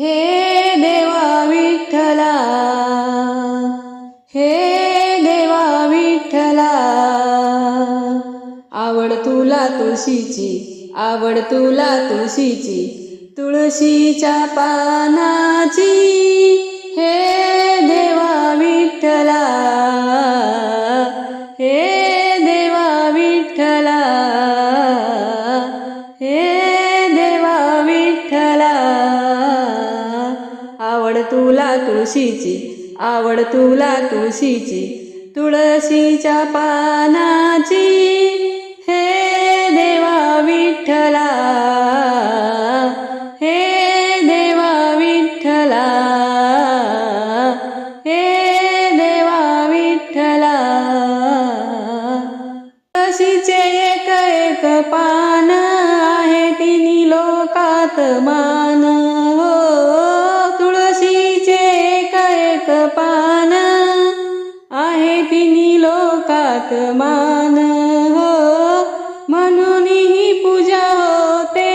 हे देवा विठ्ठला हे देवा विठ्ठला आवड तुला तुळशीची आवड तुला तुळशीची तुळशीच्या पानाची. हे देवा विठ्ठला हे तुला तुळशीची आवड तुला तुळशीची तुळशीच्या पानाची. हे देवा विठ्ठला हे देवा विठ्ठला हे देवा विठ्ठला. तुळशीचे एक एक पान आहे तिन्ही लोकात मान. मान हो म्हणून ही पूजा होते.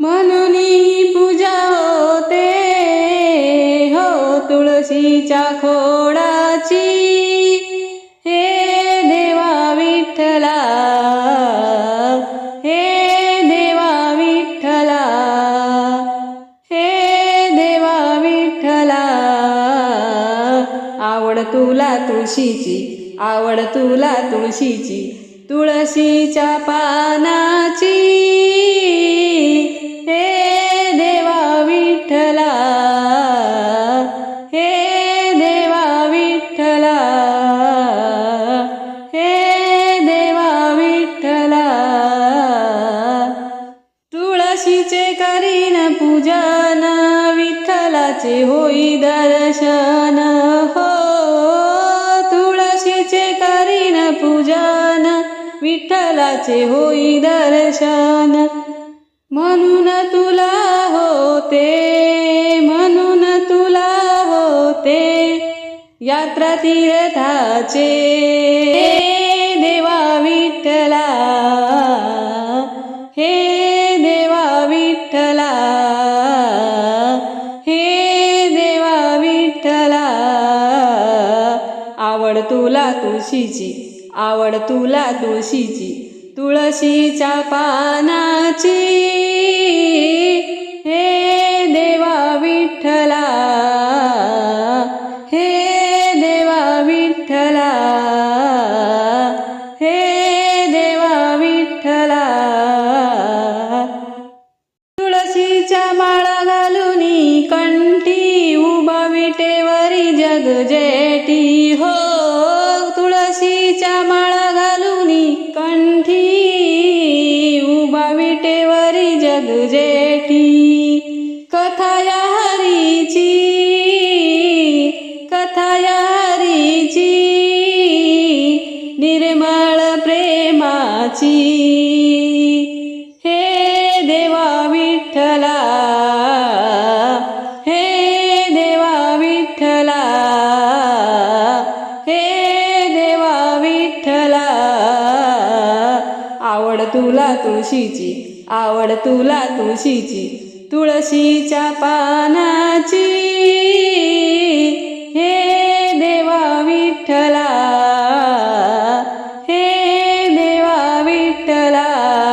म्हणून ही पूजा होते. हो तुळशीच्या खोडाची तुला तुळशीची आवड तुला तुळशीची तुळशीच्या पानाची. हे देवा विठ्ठला हे देवा विठ्ठला हे देवा विठ्ठला. तुळशीचे करीन पूजन विठ्ठलाचे होई दर्शन. त्याचे होई दर्शन. म्हणून तुला होते म्हणून तुला होते यात्रा तीर्थाचे. देवा विठ्ठला हे देवा विठ्ठला हे देवा विठ्ठला. आवड तुला तुळशीची आवड तुला तुळशीची. तुळशीच्या पानाची. हे देवा विठ्ठला. हे देवा विठ्ठला. हे देवा विठ्ठला. तुळशीच्या माळा घालून कंठी उभा विटेवरी जग जेटी हो तुळशीच्या माळा प्रेमाची. हे देवा विठ्ठला हे देवा विठ्ठला हे देवा विठ्ठला. आवड तुला तुळशीची आवड तुला तुळशीची तुळशीच्या पानाची. विठ्ठला